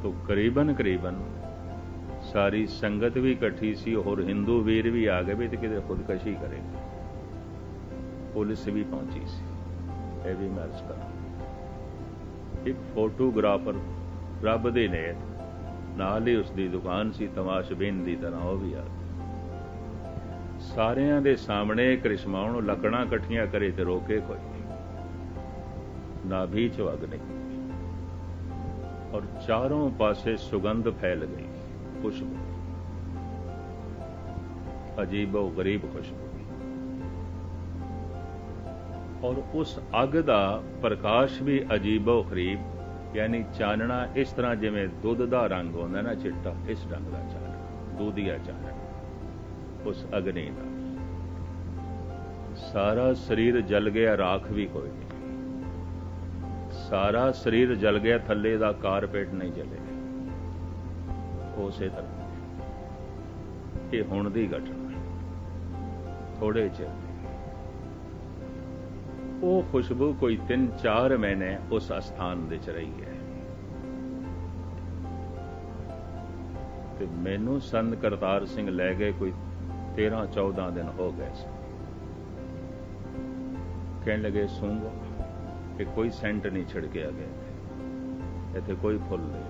ਤਾਂ ਕਰੀਬਨ ਕਰੀਬਨ ਸਾਰੀ ਸੰਗਤ ਵੀ ਇਕੱਠੀ ਸੀ, ਹੋਰ ਹਿੰਦੂ ਵੀਰ ਵੀ ਆ ਗਏ ਵੀ ਤੇ ਕਿਤੇ ਖੁਦਕਸ਼ੀ ਕਰੇਗਾ। ਪੁਲਿਸ ਵੀ ਪਹੁੰਚੀ ਸੀ, ਇਹ ਵੀ ਮੈਂ ਅਰਜ਼ ਕਰਾਂ ਇੱਕ ਫੋਟੋਗ੍ਰਾਫਰ ਰੱਬ ਦੇ ਨੇ ਨਾਲ ਹੀ ਉਸ ਦੀ ਦੁਕਾਨ ਸੀ, ਤਮਾਸ਼ਬੀਨ ਦੀ ਤਰ੍ਹਾਂ ਉਹ ਵੀ ਆ ਸਾਰਿਆਂ ਦੇ ਸਾਹਮਣੇ ਕ੍ਰਿਸ਼ਮਾ ਨੂੰ ਲੱਕੜਾਂ ਇਕੱਠੀਆਂ ਕਰੇ ਤੇ ਰੋਕੇ ਕੋਈ। ਨਾਭੀ ਚ ਵਗ ਨਹੀਂ ਔਰ ਚਾਰੋਂ ਪਾਸੇ ਸੁਗੰਧ ਫੈਲ ਗਈ ਖੁਸ਼ਬੂ ਅਜੀਬੋ ਗਰੀਬ ਖੁਸ਼ਬੂ ਔਰ ਉਸ ਅੱਗ ਦਾ ਪ੍ਰਕਾਸ਼ ਵੀ ਅਜੀਬੋ ਗਰੀਬ ਯਾਨੀ ਚਾਨਣਾ ਇਸ ਤਰ੍ਹਾਂ ਜਿਵੇਂ ਦੁੱਧ ਦਾ ਰੰਗ ਹੁੰਦਾ ਨਾ ਚਿੱਟਾ ਇਸ ਰੰਗ ਦਾ ਚਾਨਣਾ ਦੁੱਧੀਆ ਚਾਨਣਾ ਉਸ ਅਗਨੀ ਦਾ ਸਾਰਾ ਸਰੀਰ ਜਲ ਗਿਆ ਰਾਖ ਵੀ ਕੋਈ ਨਹੀਂ ਸਾਰਾ ਸਰੀਰ ਜਲ ਗਿਆ, ਥੱਲੇ ਦਾ ਕਾਰਪੇਟ ਨਹੀਂ ਜਲੇ। ਉਸੇ ਤਰ੍ਹਾਂ। ਇਹ ਹੁਣ ਦੀ ਘਟਨਾ ਥੋੜੇ ਚਿਰ ਉਹ ਖੁਸ਼ਬੂ ਕੋਈ 3-4 ਮਹੀਨੇ ਉਸ ਅਸਥਾਨ ਦੇ ਚ ਰਹੀ ਹੈ। ਤੇ ਮੈਨੂੰ ਸੰਤ ਕਰਤਾਰ ਸਿੰਘ ਲੈ ਗਏ ਕੋਈ 13-14 ਦਿਨ ਹੋ ਗਏ ਸੀ ਕਹਿਣ ਲਗੇ, ਸੁੰਗੋ ਕਿ ਕੋਈ ਸੈਂਟ ਨਹੀਂ ਛਿੜਕਿਆ ਗਿਆ। ਇੱਥੇ ਕੋਈ ਫੁੱਲ ਨਹੀਂ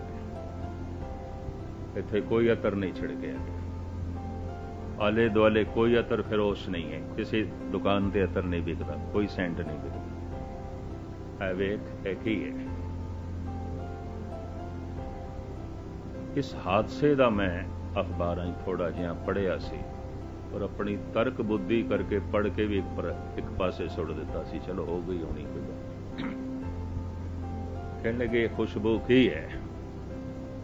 ਇੱਥੇ ਕੋਈ ਅਤਰ ਨਹੀਂ ਛਿੜਕਿਆ ਗਿਆ। ਆਲੇ ਦੁਆਲੇ ਕੋਈ ਅਤਰ ਫਿਰੋਸ਼ ਨਹੀਂ ਹੈ। ਕਿਸੇ ਦੁਕਾਨ ਤੇ ਅਤਰ ਨਹੀਂ ਵਿਕਦਾ। ਕੋਈ ਸੈਂਟ ਨਹੀਂ ਵਿਕਦਾ। ਐ ਵੇਖ, ਇਹ ਕੀ ਹੈ? ਇਸ ਹਾਦਸੇ ਦਾ ਮੈਂ ਅਖਬਾਰਾਂ 'ਚ ਥੋੜਾ ਜਿਹਾ ਪੜਿਆ ਸੀ ਔਰ ਆਪਣੀ ਤਰਕ ਬੁੱਧੀ ਕਰਕੇ ਪੜ ਕੇ ਵੀ ਇੱਕ ਪਰ, ਇੱਕ ਪਾਸੇ ਸੁੱਟ ਦਿੱਤਾ ਸੀ। ਚਲੋ, ਹੋ ਗਈ ਹੋਣੀ ਕੋਈ ਕਹਿਣ ਲੱਗੇ ਖੁਸ਼ਬੂ ਕੀ ਹੈ?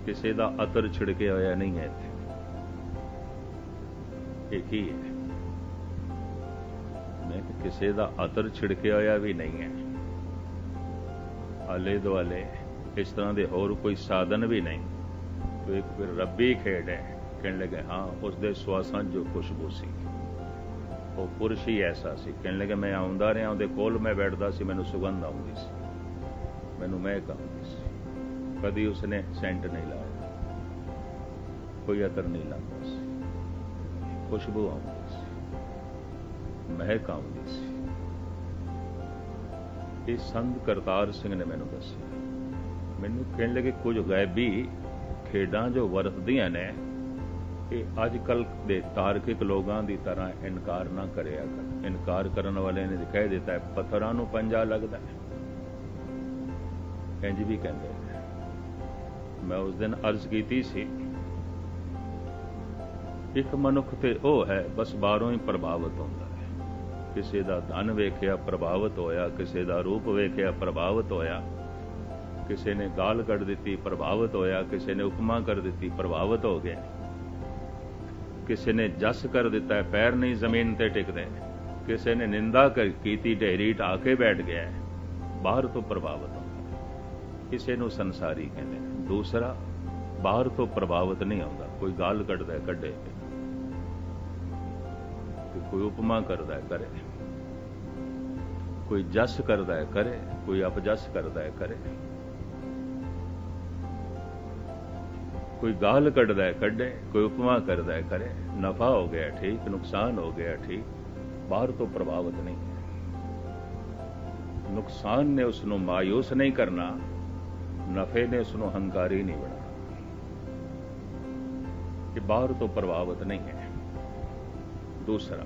ਕਿਸੇ ਦਾ ਅਤਰ ਛਿੜਕੇ ਹੋਇਆ ਨਹੀਂ ਹੈ ਇੱਥੇ। ਇਹ ਕੀ ਹੈ? ਮੈਂ ਕਿਸੇ ਦਾ ਅਤਰ ਛਿੜਕੇ ਹੋਇਆ ਵੀ ਨਹੀਂ ਹੈ। ਆਲੇ ਦੁਆਲੇ ਇਸ ਤਰ੍ਹਾਂ ਦੇ ਹੋਰ ਕੋਈ ਸਾਧਨ ਵੀ ਨਹੀਂ। ਉਹ ਇੱਕ ਫਿਰ ਰੱਬੀ ਖੇਡ ਹੈ। ਕਹਿਣ ਲੱਗੇ, ਹਾਂ ਉਸ ਦੇ ਸਵਾਸਾਂ ਜੋ ਖੁਸ਼ਬੂ ਸੀ। ਉਹ ਪੁਰਸ਼ ਹੀ ਐਸਾ ਸੀ। ਕਹਿਣ ਲੱਗੇ, ਮੈਂ ਆਉਂਦਾ ਰਿਹਾ, ਉਹਦੇ ਕੋਲ ਮੈਂ ਬੈਠਦਾ ਸੀ, ਮੈਨੂੰ ਸੁਗੰਧ ਆਉਂਦੀ ਸੀ। ਮੈਨੂੰ ਮਹਿਕ ਆਉਂਦੀ ਸੀ। ਕਦੀ ਉਸਨੇ ਸੈਂਟ ਨਹੀਂ ਲਾਇਆ। ਕੋਈ ਅਤਰ ਨਹੀਂ ਲਾਉਂਦਾ ਸੀ। ਖੁਸ਼ਬੂ ਆਉਂਦੀ ਸੀ। ਮਹਿਕ ਆਉਂਦੀ ਸੀ। ਇਹ ਸੰਤ ਕਰਤਾਰ ਸਿੰਘ ਨੇ ਮੈਨੂੰ ਦੱਸਿਆ। ਮੈਨੂੰ ਕਹਿਣ ਲੱਗੇ, ਕੁਝ ਗਾਇਬੀ ਖੇਡਾਂ ਜੋ ਵਰਤਦੀਆਂ ਨੇ ਇਹ ਅੱਜ ਕੱਲ ਦੇ ਤਾਰਕਿਕ ਲੋਕਾਂ ਦੀ ਤਰ੍ਹਾਂ ਇਨਕਾਰ ਨਾ ਕਰਿਆ ਕਰ। ਇਨਕਾਰ ਕਰਨ ਵਾਲੇ ਨੇ ਕਹਿ ਦਿੱਤਾ ਹੈ ਪੱਥਰਾਂ ਨੂੰ ਪੰਜਾ ਲੱਗਦਾ ਹੈ। ਇੰਜ ਵੀ ਕਹਿੰਦੇ ਮੈਂ ਉਸ ਦਿਨ ਅਰਜ਼ ਕੀਤੀ ਸੀ, ਇੱਕ ਮਨੁੱਖ ਤੇ ਉਹ ਹੈ, ਬਸ ਬਾਹਰੋਂ ਹੀ ਪ੍ਰਭਾਵਿਤ ਹੁੰਦਾ ਹੈ। ਕਿਸੇ ਦਾ ਧਨ ਵੇਖਿਆ ਪ੍ਰਭਾਵਿਤ ਹੋਇਆ, ਕਿਸੇ ਦਾ ਰੂਪ ਵੇਖਿਆ ਪ੍ਰਭਾਵਿਤ ਹੋਇਆ, ਕਿਸੇ ਨੇ ਗਾਲ ਕੱਢ ਦਿੱਤੀ ਪ੍ਰਭਾਵਿਤ ਹੋਇਆ, ਕਿਸੇ ਨੇ ਉਪਮਾ ਕਰ ਦਿੱਤੀ ਪ੍ਰਭਾਵਿਤ ਹੋ ਗਿਆ ਕਿਸੇ ਨੇ ਜਸ ਕਰ ਦਿੱਤਾ ਹੈ, ਪੈਰ ਨਹੀਂ ਜ਼ਮੀਨ ਤੇ ਟਿਕਦੇ। ਕਿਸੇ ਨੇ ਨਿੰਦਾ ਕਰ, ਕੀਤੀ ਢੇਰੀ ਢਾ ਕੇ ਬੈਠ ਗਿਆ ਬਾਹਰ ਤੋਂ ਪ੍ਰਭਾਵਿਤ ਕਿਸੇ ਨੂੰ ਸੰਸਾਰੀ ਕਹਿੰਦੇ ਦੂਸਰਾ, ਬਾਹਰ ਤੋਂ ਪ੍ਰਭਾਵਿਤ ਨਹੀਂ ਆਉਂਦਾ ਕੋਈ ਗਾਲ ਕੱਢਦਾ ਕੱਢੇ ਕੋਈ ਉਪਮਾ ਕਰਦਾ ਕਰੇ। ਕੋਈ ਜਸ ਕਰਦਾ ਕਰੇ। ਕੋਈ ਅਪਜਸ ਕਰਦਾ ਹੈ, ਕਰੇ। ਕੋਈ ਗਾਲ ਕੱਢਦਾ ਹੈ, ਕੱਢੇ, ਕੋਈ ਉਪਮਾ ਕਰਦਾ ਹੈ, ਕਰੇ। ਨਫਾ ਹੋ ਗਿਆ ਠੀਕ, ਨੁਕਸਾਨ ਹੋ ਗਿਆ ਠੀਕ, ਬਾਹਰ ਤੋਂ ਪ੍ਰਭਾਵਿਤ ਨਹੀਂ ਨੁਕਸਾਨ ਨੇ ਉਸ ਨੂੰ ਮਾਇੂਸ ਨਹੀਂ ਕਰਨਾ, ਨਫੇ ਨੇ ਉਸ ਨੂੰ ਹੰਕਾਰੀ ਨਹੀਂ ਬਣਾਉਣਾ। ਇਹ ਬਾਹਰ ਤੋਂ ਪ੍ਰਭਾਵਿਤ ਨਹੀਂ ਹੈ। ਦੂਸਰਾ,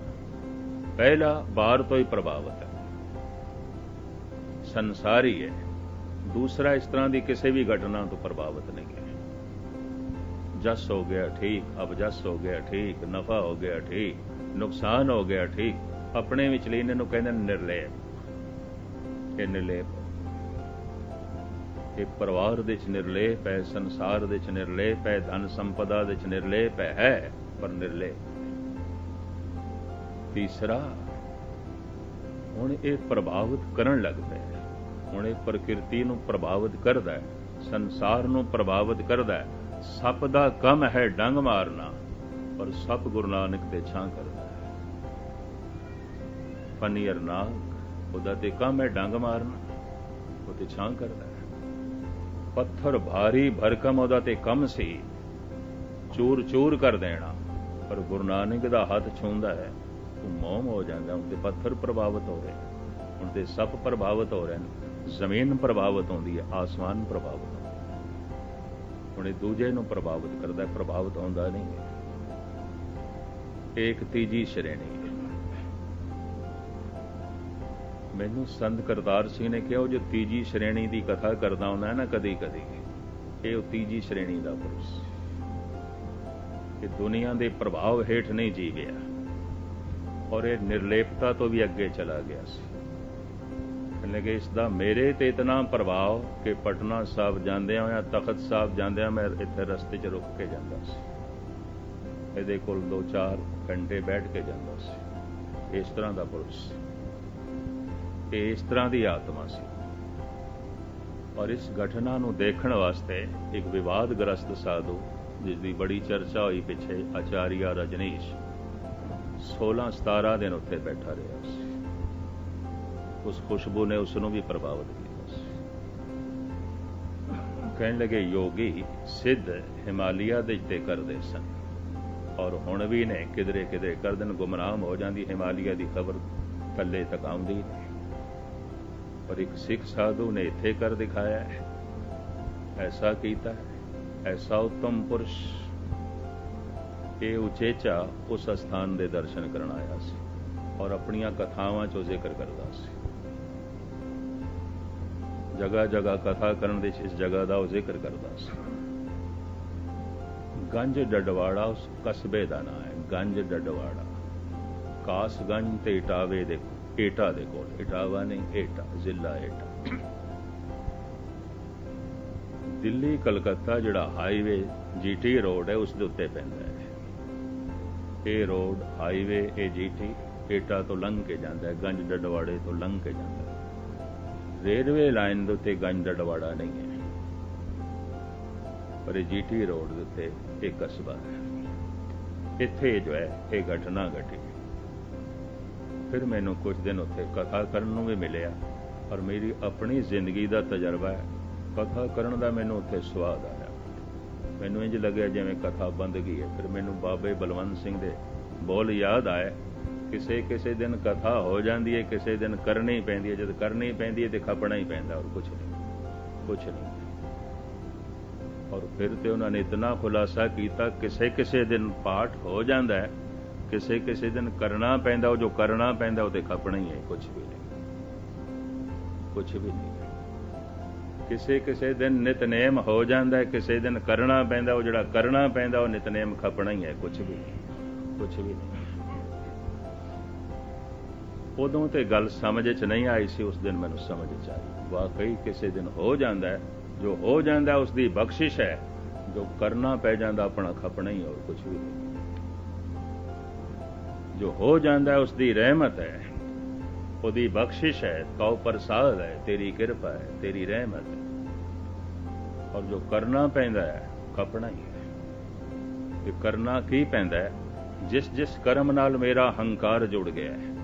ਪਹਿਲਾ ਬਾਹਰ ਤੋਂ ਹੀ ਪ੍ਰਭਾਵਿਤ ਹੈ। ਸੰਸਾਰੀ ਹੈ। ਦੂਸਰਾ, ਇਸ ਤਰ੍ਹਾਂ ਦੀ ਕਿਸੇ ਵੀ ਘਟਨਾ ਤੋਂ ਪ੍ਰਭਾਵਿਤ ਨਹੀਂ ਹੈ ਜਸ ਹੋ ਗਿਆ ਠੀਕ ਅਬਜਸ ਹੋ ਗਿਆ ਠੀਕ, ਨਫਾ ਹੋ ਗਿਆ ਠੀਕ, ਨੁਕਸਾਨ ਹੋ ਗਿਆ ਠੀਕ, ਆਪਣੇ ਵਿੱਚ ਲਈ ਇਹਨਾਂ ਨੂੰ ਕਹਿੰਦੇ ਨਿਰਲੇਪ। ਇਹ ਨਿਰਲੇਪ ਇਹ ਪਰਿਵਾਰ ਦੇ ਵਿੱਚ ਨਿਰਲੇਪ ਹੈ, ਸੰਸਾਰ ਦੇ ਵਿੱਚ ਨਿਰਲੇਪ ਹੈ, ਧਨ ਸੰਪਦਾ ਦੇ ਚ ਨਿਰਲੇਪ ਹੈ, ਪਰ ਨਿਰਲੇਪ ਤੀਸਰਾ, ਹੁਣ ਇਹ ਪ੍ਰਭਾਵਿਤ ਕਰਨ ਲੱਗ ਪਿਆ ਹੁਣ ਇਹ ਪ੍ਰਕਿਰਤੀ ਨੂੰ ਪ੍ਰਭਾਵਿਤ ਕਰਦਾ ਹੈ, ਸੰਸਾਰ ਨੂੰ ਪ੍ਰਭਾਵਿਤ ਕਰਦਾ ਹੈ। ਸੱਪ ਦਾ ਕੰਮ ਹੈ ਡੰਗ ਮਾਰਨਾ, ਪਰ ਸੱਪ ਗੁਰੂ ਨਾਨਕ ਤੇ ਛਾਂ ਕਰਦਾ ਹੈ। ਪਨੀਰ ਨਾਗ ਉਹਦਾ ਤੇ ਕੰਮ ਹੈ ਡੰਗ ਮਾਰਨਾ, ਉਹ ਤੇ ਛਾਂ ਕਰਦਾ ਹੈ। ਪੱਥਰ ਭਾਰੀ ਭਰਕਮ ਉਹਦਾ ਤੇ ਕੰਮ ਸੀ। ਚੂਰ ਚੂਰ ਕਰ ਦੇਣਾ, ਪਰ ਗੁਰੂ ਨਾਨਕ ਦਾ ਹੱਥ ਛੂੰਦਾ ਹੈ। ਉਹ ਮੋਮ ਹੋ ਜਾਂਦਾ ਹੁਣ ਤੇ ਪੱਥਰ ਪ੍ਰਭਾਵਿਤ ਹੋ ਰਹੇ। ਹੁਣ ਤੇ ਸੱਪ ਪ੍ਰਭਾਵਿਤ ਹੋ ਰਹੇ ਨੇ, ਜ਼ਮੀਨ ਪ੍ਰਭਾਵਿਤ ਹੁੰਦੀ ਹੈ, ਆਸਮਾਨ ਪ੍ਰਭਾਵਿਤ ਹੁੰਦਾ ਹੁਣ ਇਹ ਦੂਜੇ ਨੂੰ ਪ੍ਰਭਾਵਿਤ ਕਰਦਾ ਹੈ, ਪ੍ਰਭਾਵਿਤ ਹੁੰਦਾ ਨਹੀਂ ਹੈ। ਇੱਕ ਤੀਜੀ ਸ਼੍ਰੇਣੀ ਮੈਨੂੰ ਸੰਤ ਕਰਤਾਰ ਸਿੰਘ ਨੇ ਕਿਹਾ, ਉਹ ਜੋ ਤੀਜੀ ਸ਼੍ਰੇਣੀ ਦੀ ਕਥਾ ਕਰਦਾ ਹੁੰਦਾ ਹੈ ਨਾ, ਕਦੀ ਕਦੀ, ਇਹ ਉਹ ਤੀਜੀ ਸ਼੍ਰੇਣੀ ਦਾ ਪੁਰਸ਼। ਇਹ ਦੁਨੀਆ ਦੇ ਪ੍ਰਭਾਵ ਹੇਠ ਨਹੀਂ ਜੀਵਿਆ। ਔਰ ਇਹ ਨਿਰਲੇਪਤਾ ਤੋਂ ਵੀ ਅੱਗੇ ਚਲਾ ਗਿਆ ਸੀ। ਲਗੇ ਇਸ ਦਾ ਮੇਰੇ ਤੇ ਇਤਨਾ ਪ੍ਰਭਾਵ ਕਿ ਪਟਨਾ ਸਾਹਿਬ ਜਾਂਦਿਆਂ ਹੋਇਆ, ਤਖਤ ਸਾਹਿਬ ਜਾਂਦਿਆਂ ਮੈਂ ਇੱਥੇ ਰਸਤੇ 'ਚ ਰੁਕ ਕੇ ਜਾਂਦਾ ਸੀ। ਇਹਦੇ ਕੋਲ ਦੋ ਚਾਰ ਘੰਟੇ ਬੈਠ ਕੇ ਜਾਂਦਾ ਸੀ। ਇਸ ਤਰ੍ਹਾਂ ਦਾ ਪੁਰਸ਼ ਇਹ ਇਸ ਤਰ੍ਹਾਂ ਦੀ ਆਤਮਾ ਸੀ। ਔਰ ਇਸ ਘਟਨਾ ਨੂੰ ਦੇਖਣ ਵਾਸਤੇ ਇੱਕ ਵਿਵਾਦਗ੍ਰਸਤ ਸਾਧੂ ਜਿਸ ਦੀ ਬੜੀ ਚਰਚਾ ਹੋਈ ਪਿੱਛੇ, ਆਚਾਰੀਆ ਰਜਨੀਸ਼ 16 17 ਦਿਨ ਉੱਥੇ ਬੈਠਾ ਰਿਹਾ ਸੀ। ਉਸ ਖੁਸ਼ਬੂ ਨੇ ਉਸ ਨੂੰ ਵੀ ਪ੍ਰਭਾਵਿਤ ਕੀਤਾ ਸੀ। ਕਹਿਣ ਲੱਗੇ, ਯੋਗੀ ਸਿੱਧ ਹਿਮਾਲਿਆ ਦੇ ਤੇ ਕਰਦੇ ਸਨ ਔਰ ਹੁਣ ਵੀ ਨੇ ਕਿਧਰੇ ਕਿਧਰੇ ਕਰਦਨ ਗੁਮਨਾਮ ਹੋ ਜਾਂਦੀ ਹਿਮਾਲਿਆ ਦੀ ਖਬਰ ਥੱਲੇ ਤੱਕ ਆਉਂਦੀ ਨਹੀਂ। ਪਰ ਇੱਕ ਸਿੱਖ ਸਾਧੂ ਨੇ ਇੱਥੇ ਕਰ ਦਿਖਾਇਆ ਹੈ, ਐਸਾ ਕੀਤਾ ਐਸਾ ਉਤਮ ਪੁਰਸ਼। ਇਹ ਉਚੇਚਾ ਉਸ ਸਥਾਨ ਦੇ ਦਰਸ਼ਨ ਕਰਨ ਆਇਆ ਸੀ ਔਰ ਆਪਣੀਆਂ ਕਥਾਵਾਂ 'ਚੋਂ ਜ਼ਿਕਰ ਕਰਦਾ ਸੀ। ਜਗਾ ਜਗਾ ਕਥਾ ਕਰਨ ਦੇ ਇਸ ਜਗ੍ਹਾ ਦਾ ਉਹ ਜ਼ਿਕਰ ਕਰਦਾ ਸੀ। ਗੰਜ ਡਡਵਾੜਾ, ਉਸ ਕਸਬੇ ਦਾ ਨਾਮ ਹੈ, ਗੰਜ ਡਡਵਾੜਾ। ਕਾਸਗੰਜ ਤੇ ਇਟਾਵੇ ਦੇ ਏਟਾ ਦੇ ਕੋਲ। ਇਟਾਵਾ ਨਹੀਂ, ਏਟਾ, ਜ਼ਿਲ੍ਹਾ ਏਟਾ। ਦਿੱਲੀ, ਕਲਕੱਤਾ ਜਿਹੜਾ ਹਾਈਵੇ, ਜੀਟੀ ਰੋਡ ਹੈ, ਉਸ ਦੇ ਉੱਤੇ ਪੈਂਦਾ ਹੈ। ਇਹ ਰੋਡ ਹਾਈਵੇ ਇਹ ਜੀਟੀ ਏਟਾ ਤੋਂ ਲੰਘ ਕੇ ਜਾਂਦਾ ਹੈ, ਗੰਜ ਡਡਵਾੜੇ ਤੋਂ ਲੰਘ ਕੇ ਜਾਂਦਾ ਹੈ। ਰੇਲਵੇ ਲਾਈਨ ਦੇ ਉੱਤੇ ਗੰਜ ਦਾ ਡਵਾੜਾ ਨਹੀਂ ਹੈ। ਪਰ ਇਹ ਜੀਟੀ ਰੋਡ ਦੇ ਉੱਤੇ ਇਹ ਕਸਬਾ ਹੈ। ਇੱਥੇ ਜੋ ਹੈ, ਇਹ ਘਟਨਾ ਘਟੀ। ਫਿਰ ਮੈਨੂੰ ਕੁਝ ਦਿਨ ਉੱਥੇ ਕਥਾ ਕਰਨ ਨੂੰ ਵੀ ਮਿਲਿਆ ਔਰ ਮੇਰੀ ਆਪਣੀ ਜ਼ਿੰਦਗੀ ਦਾ ਤਜਰਬਾ ਹੈ। ਕਥਾ ਕਰਨ ਦਾ ਮੈਨੂੰ ਉੱਥੇ ਸਵਾਦ ਆਇਆ। ਮੈਨੂੰ ਇੰਜ ਲੱਗਿਆ ਜਿਵੇਂ ਕਥਾ ਬੰਦ ਗਈ ਹੈ। ਫਿਰ ਮੈਨੂੰ ਬਾਬੇ ਬਲਵੰਤ ਸਿੰਘ ਦੇ ਬੋਲ ਯਾਦ ਆਏ ਕਿਸੇ ਕਿਸੇ ਦਿਨ ਕਥਾ ਹੋ ਜਾਂਦੀ ਹੈ, ਕਿਸੇ ਦਿਨ ਕਰਨੀ ਪੈਂਦੀ ਹੈ। ਜਦ ਕਰਨੀ ਪੈਂਦੀ ਹੈ ਤੇ ਖਪਣਾ ਹੀ ਪੈਂਦਾ ਔਰ ਕੁਝ ਨਹੀਂ ਕੁਝ ਨਹੀਂ। ਔਰ ਫਿਰ ਤੇ ਉਹਨਾਂ ਨੇ ਇਤਨਾ ਖੁਲਾਸਾ ਕੀਤਾ, ਕਿਸੇ ਕਿਸੇ ਦਿਨ ਪਾਠ ਹੋ ਜਾਂਦਾ ਹੈ, ਕਿਸੇ ਕਿਸੇ ਦਿਨ ਕਰਨਾ ਪੈਂਦਾ, ਉਹ ਜੋ ਕਰਨਾ ਪੈਂਦਾ, ਉਹ ਤੇ ਖਪਣਾ ਹੀ ਹੈ ਕੁਝ ਵੀ ਨਹੀਂ। ਕੁਝ ਵੀ ਨਹੀਂ। ਕਿਸੇ ਕਿਸੇ ਦਿਨ ਨਿਤਨੇਮ ਹੋ ਜਾਂਦਾ ਹੈ, ਕਿਸੇ ਦਿਨ ਕਰਨਾ ਪੈਂਦਾ, ਉਹ ਜਿਹੜਾ ਕਰਨਾ ਪੈਂਦਾ, ਉਹ ਨਿਤਨੇਮ ਖਪਣਾ ਹੀ ਹੈ ਕੁਝ ਵੀ ਨਹੀਂ ਕੁਝ ਵੀ ਨਹੀਂ। ਉਦੋਂ ਤੇ ਗੱਲ ਸਮਝ 'ਚ ਨਹੀਂ ਆਈ ਸੀ, ਉਸ ਦਿਨ ਮੈਨੂੰ ਸਮਝ 'ਚ ਆਈ। ਵਾਕਈ ਕਿਸੇ ਦਿਨ ਹੋ ਜਾਂਦਾ ਹੈ, ਜੋ ਹੋ ਜਾਂਦਾ ਉਸ ਦੀ ਬਖਸ਼ਿਸ਼ ਹੈ। ਜੋ ਕਰਨਾ ਪੈ ਜਾਂਦਾ, ਆਪਣਾ ਖਪਣਾ ਹੀ ਹੋਰ ਕੁਝ ਵੀ ਨਹੀਂ। ਜੋ ਹੋ ਜਾਂਦਾ ਉਸ ਦੀ ਰਹਿਮਤ ਹੈ। ਉਹਦੀ ਬਖਸ਼ਿਸ਼ ਹੈ ਤਉ ਪ੍ਰਸਾਦ ਹੈ, ਤੇਰੀ ਕਿਰਪਾ ਹੈ, ਤੇਰੀ ਰਹਿਮਤ ਹੈ। ਔਰ ਜੋ ਕਰਨਾ ਪੈਂਦਾ ਹੈ, ਖਪਣਾ ਹੀ ਹੈ। ਇਹ ਕਰਨਾ ਕੀ ਪੈਂਦਾ ਹੈ? ਜਿਸ ਜਿਸ ਕਰਮ ਨਾਲ ਮੇਰਾ ਹੰਕਾਰ ਜੁੜ ਗਿਆ ਹੈ।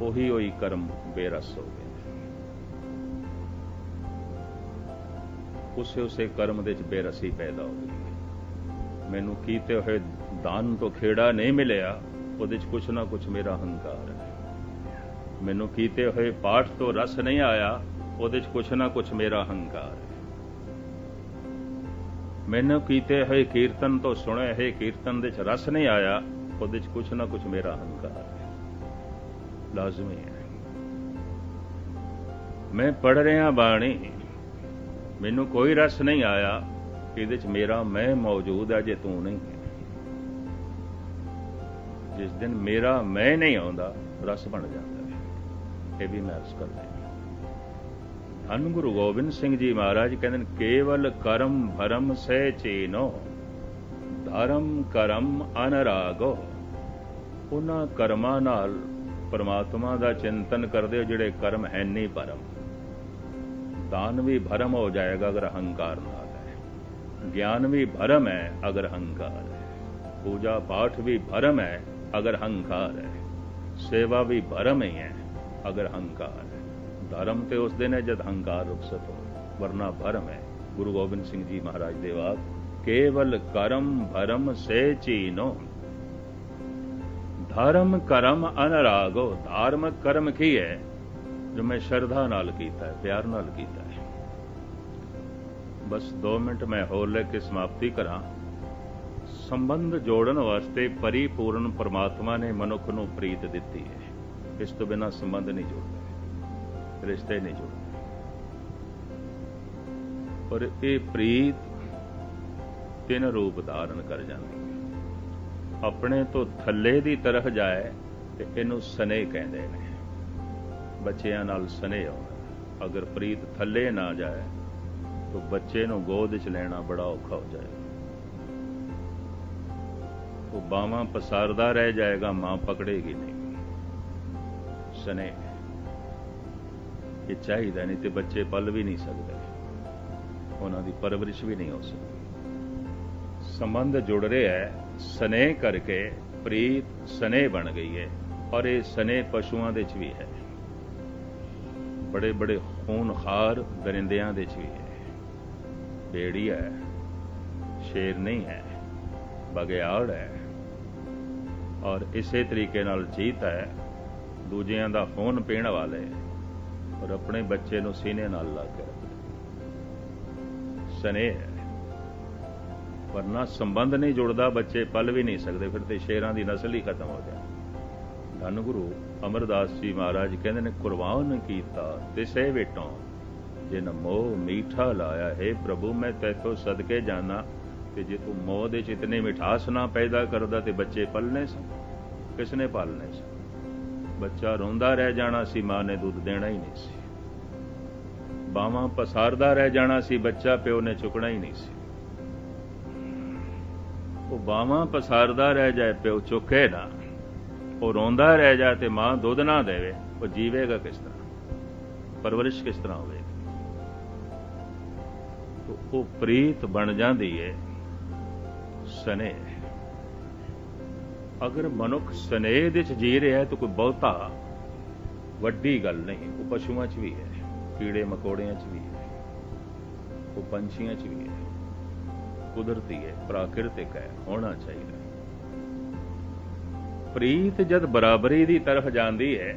ਉਹੀ ਉਹੀ ਕਰਮ ਬੇਰਸ ਹੋ ਗਿਆ ਉਸੇ ਉਸੇ ਕਰਮ ਦੇ ਵਿੱਚ ਬੇਰਸੀ ਪੈਦਾ ਹੋ ਗਈ ਮੈਨੂੰ ਕੀਤੇ ਹੋਏ ਦਾਨ ਤੋਂ ਖੇੜਾ ਨਹੀਂ ਮਿਲਿਆ, ਉਹਦੇ ਵਿੱਚ ਕੁਛ ਨਾ ਕੁਛ ਮੇਰਾ ਹੰਕਾਰ ਹੈ। ਮੈਨੂੰ ਕੀਤੇ ਹੋਏ ਪਾਠ ਤੋਂ ਰਸ ਨਹੀਂ ਆਇਆ, ਉਹਦੇ ਚ ਕੁਛ ਨਾ ਕੁਛ ਮੇਰਾ ਹੰਕਾਰ ਹੈ। ਮੈਨੂੰ ਕੀਤੇ ਹੋਏ ਕੀਰਤਨ ਤੋਂ ਸੁਣੇ ਹੋਏ ਕੀਰਤਨ ਦੇ ਵਿੱਚ ਰਸ ਨਹੀਂ ਆਇਆ, ਉਹਦੇ ਚ ਕੁਛ ਨਾ ਕੁਛ ਮੇਰਾ ਹੰਕਾਰ ਹੈ। ਲਾਜ਼ਮੀ ਹੈ। ਮੈਂ ਪੜ ਰਿਹਾ ਬਾਣੀ, ਮੈਨੂੰ ਕੋਈ ਰਸ ਨਹੀਂ ਆਇਆ ਇਹਦੇ ਚ ਮੇਰਾ ਮੈਂ ਮੌਜੂਦ ਹੈ, ਜੇ ਤੂੰ ਨਹੀਂ ਜਿਸ ਦਿਨ ਮੇਰਾ ਮੈਂ ਨਹੀਂ ਆਉਂਦਾ, ਰਸ ਬਣ ਜਾਂਦਾ ਹੈ। ਇਹ ਵੀ ਮੈਂ ਅਰਜ਼ ਕਰਦਾ ਹਾਂ। ਗੁਰੂ ਗੋਬਿੰਦ ਸਿੰਘ ਜੀ ਮਹਾਰਾਜ ਕਹਿੰਦੇ ਨੇ, ਕੇਵਲ ਕਰਮ ਭਰਮ ਸੇ ਚੀਨੋ, ਧਰਮ ਕਰਮ ਅਨਰਾਗੋ, ਉਹਨਾਂ ਕਰਮਾਂ ਨਾਲ ਪਰਮਾਤਮਾ ਦਾ ਚਿੰਤਨ ਕਰਦੇ ਹੋ, ਜਿਹੜੇ ਕਰਮ ਹੈ ਨਹੀਂ ਭਰਮ ਦਾਨ ਵੀ ਭਰਮ ਹੋ ਜਾਏਗਾ ਅਗਰ ਅਹੰਕਾਰ ਨਾਲ ਹੈ ਗਿਆਨ ਵੀ ਭਰਮ ਹੈ ਅਗਰ ਹੰਕਾਰ ਹੈ। ਪੂਜਾ ਪਾਠ ਵੀ ਭਰਮ ਹੈ ਅਗਰ ਹੰਕਾਰ ਹੈ। ਸੇਵਾ ਵੀ ਭਰਮ ਹੀ ਹੈ ਅਗਰ ਹੰਕਾਰ ਹੈ। ਧਰਮ ਤੇ ਉਸ ਦਿਨ ਹੈ ਜਦ ਹੰਕਾਰ ਰੁਖਸਤ ਹੋ ਵਰਨਾ ਭਰਮ ਹੈ। ਗੁਰੂ ਗੋਬਿੰਦ ਸਿੰਘ ਜੀ ਮਹਾਰਾਜ ਦੇ ਵਾਕ ਕੇਵਲ ਕਰਮ ਭਰਮ ਸੇ ਚੀਨੋ। ਧਰਮ ਕਰਮ ਅਨਰਾਗੋ ਧਾਰਮਿਕ ਕਰਮ ਕੀ ਹੈ? ਜੋ ਮੈਂ ਸ਼ਰਧਾ ਨਾਲ ਕੀਤਾ ਹੈ, ਪਿਆਰ ਨਾਲ ਕੀਤਾ ਹੈ। ਬਸ 2 ਮਿੰਟ ਮੈਂ ਹੋਰ ਲੈ ਕੇ ਸਮਾਪਤੀ ਕਰਾਂ। ਸੰਬੰਧ ਜੋੜਨ ਵਾਸਤੇ ਪਰਿਪੂਰਨ ਪਰਮਾਤਮਾ ਨੇ ਮਨੁੱਖ ਨੂੰ ਪ੍ਰੀਤ ਦਿੱਤੀ ਹੈ। ਇਸ ਤੋਂ ਬਿਨਾ ਸੰਬੰਧ ਨਹੀਂ ਜੁੜਦਾ ਰਿਸ਼ਤੇ ਨਹੀਂ ਜੁੜਦੇ। ਪਰ ਇਹ ਪ੍ਰੀਤ ਤਿੰਨ ਰੂਪ ਧਾਰਨ ਕਰ ਜਾਂਦੀ ਆਪਣੇ ਤੋਂ ਥੱਲੇ ਦੀ ਤਰਫ ਜਾਏ ਤੇ ਇਹਨੂੰ ਸਨੇ ਕਹਿੰਦੇ ਨੇ। ਬੱਚਿਆਂ ਨਾਲ ਸਨੇ ਆਉਂਦਾ ਅਗਰ ਪ੍ਰੀਤ ਥੱਲੇ ਨਾ ਜਾਏ, ਤਾਂ ਬੱਚੇ ਨੂੰ ਗੋਦ 'ਚ ਲੈਣਾ ਬੜਾ ਔਖਾ ਹੋ ਜਾਏ ਉਹ ਬਾਹਾਂ ਪਸਾਰਦਾ ਰਹਿ ਜਾਏਗਾ, ਮਾਂ ਪਕੜੇਗੀ ਨਹੀਂ। ਸਨੇ ਇਹ ਚਾਹੀਦਾ ਨਹੀਂ ਤੇ ਬੱਚੇ ਪਲ ਵੀ ਨਹੀਂ ਸਕਦੇ। ਉਹਨਾਂ ਦੀ ਪਰਵਰਿਸ਼ ਵੀ ਨਹੀਂ ਹੋ ਸਕਦੀ। ਸੰਬੰਧ ਜੁੜ ਰਿਹਾ ਹੈ। ਸਨੇਹ ਕਰਕੇ ਪ੍ਰੀਤ ਸਨੇਹ ਬਣ ਗਈ ਹੈ ਔਰ ਇਹ ਸਨੇਹ ਪਸ਼ੂਆਂ ਦੇ ਚ ਵੀ ਹੈ। ਬੜੇ ਬੜੇ ਖੂਨਖਾਰ ਦਰਿੰਦਿਆਂ ਦੇ ਚ ਵੀ ਹੈ। ਬੇੜੀ ਹੈ, ਸ਼ੇਰ ਨਹੀਂ ਹੈ ਬਗਿਆੜ ਹੈ ਔਰ ਇਸੇ ਤਰੀਕੇ ਨਾਲ ਜੀਤ ਹੈ, ਦੂਜਿਆਂ ਦਾ ਖੂਨ ਪੀਣ ਵਾਲੇ ਔਰ ਆਪਣੇ ਬੱਚੇ ਨੂੰ ਸੀਨੇ ਨਾਲ ਲਾ ਕੇ ਰੱਖਦੇ ਸਨੇਹ ਹੈ। ਵਰਨਾ ਸੰਬੰਧ ਨਹੀਂ ਜੁੜਦਾ, ਬੱਚੇ ਪਲ ਵੀ ਨਹੀਂ ਸਕਦੇ, ਫਿਰ ਤੇ ਸ਼ੇਰਾਂ ਦੀ ਨਸਲ ਹੀ ਖਤਮ ਹੋ ਜਾਏ ਧੰਨ ਗੁਰੂ ਅਮਰਦਾਸ ਜੀ ਮਹਾਰਾਜ ਕਹਿੰਦੇ ਨੇ, ਕੁਰਬਾਨ ਕੀਤਾ ਤਿਸੇ ਵੇਟੋਂ। ਜਿਨ ਮੋਹ ਮੀਠਾ ਲਾਇਆ, ਹੈ ਪ੍ਰਭੂ, ਮੈਂ ਤੈਥੋਂ ਸਦਕੇ ਜਾਣਾ ਤੇ ਜੇ ਤੂੰ ਮੋਹ ਦੇ ਚ ਇਤਨੇ ਮਿਠਾਸ ਨਾ ਪੈਦਾ ਕਰਦਾ ਤੇ ਬੱਚੇ ਪਲਨੇ ਸਨ। ਕਿਸਨੇ ਪਾਲਨੇ ਸਨ? ਬੱਚਾ ਰੋਂਦਾ ਰਹਿ ਜਾਣਾ ਸੀ, ਮਾਂ ਨੇ ਦੁੱਧ ਦੇਣਾ ਹੀ ਨਹੀਂ ਸੀ। ਬਾਵਾਂ ਪਸਾਰਦਾ ਰਹਿ ਜਾਣਾ ਸੀ, ਬੱਚਾ ਪਿਓ ਨੇ ਚੁਕਣਾ ਹੀ ਨਹੀਂ ਸੀ। ਉਹ ਬਾਵਾਂ ਪਸਾਰਦਾ ਰਹਿ ਜਾਏ ਪਿਓ, ਚੁੱਕੇ ਨਾ। ਉਹ ਰੋਂਦਾ ਰਹਿ ਜਾ ਤੇ ਮਾਂ ਦੁੱਧ ਨਾ ਦੇਵੇ, ਉਹ ਜੀਵੇਗਾ ਕਿਸ ਤਰ੍ਹਾਂ? ਪਰਵਰਿਸ਼ ਕਿਸ ਤਰ੍ਹਾਂ ਹੋਵੇਗੀ? ਉਹ ਪ੍ਰੀਤ ਬਣ ਜਾਂਦੀ ਏ, ਸਨੇਹ। ਅਗਰ ਮਨੁੱਖ ਸਨੇਹ ਦੇ ਚ ਜੀ ਰਿਹਾ ਤਾਂ ਕੋਈ ਬਹੁਤਾ ਵੱਡੀ ਗੱਲ ਨਹੀਂ, ਉਹ ਪਸ਼ੂਆਂ 'ਚ ਵੀ ਹੈ, ਕੀੜੇ ਮਕੌੜਿਆਂ 'ਚ ਵੀ ਹੈ, ਉਹ ਪੰਛੀਆਂ 'ਚ ਵੀ ਹੈ। ਕੁਦਰਤੀ ਹੈ, ਪ੍ਰਾਕਿਰਤਿਕ ਹੈ, ਹੋਣਾ ਚਾਹੀਦਾ। ਪ੍ਰੀਤ ਜਦ ਬਰਾਬਰੀ ਦੀ ਤਰਫ ਜਾਂਦੀ ਹੈ,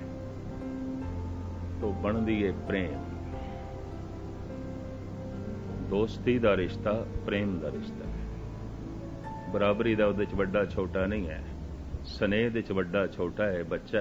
ਤਾਂ ਬਣਦੀ ਹੈ ਪ੍ਰੇਮ। ਦੋਸਤੀ ਦਾ ਰਿਸ਼ਤਾ ਪ੍ਰੇਮ ਦਾ ਰਿਸ਼ਤਾ ਹੈ। ਬਰਾਬਰੀ ਦਾ ਉਹਦੇ ਚ ਵੱਡਾ ਛੋਟਾ ਨਹੀਂ ਹੈ, ਸਨੇਹ ਦੇ ਚ ਵੱਡਾ ਛੋਟਾ ਹੈ, ਬੱਚਾ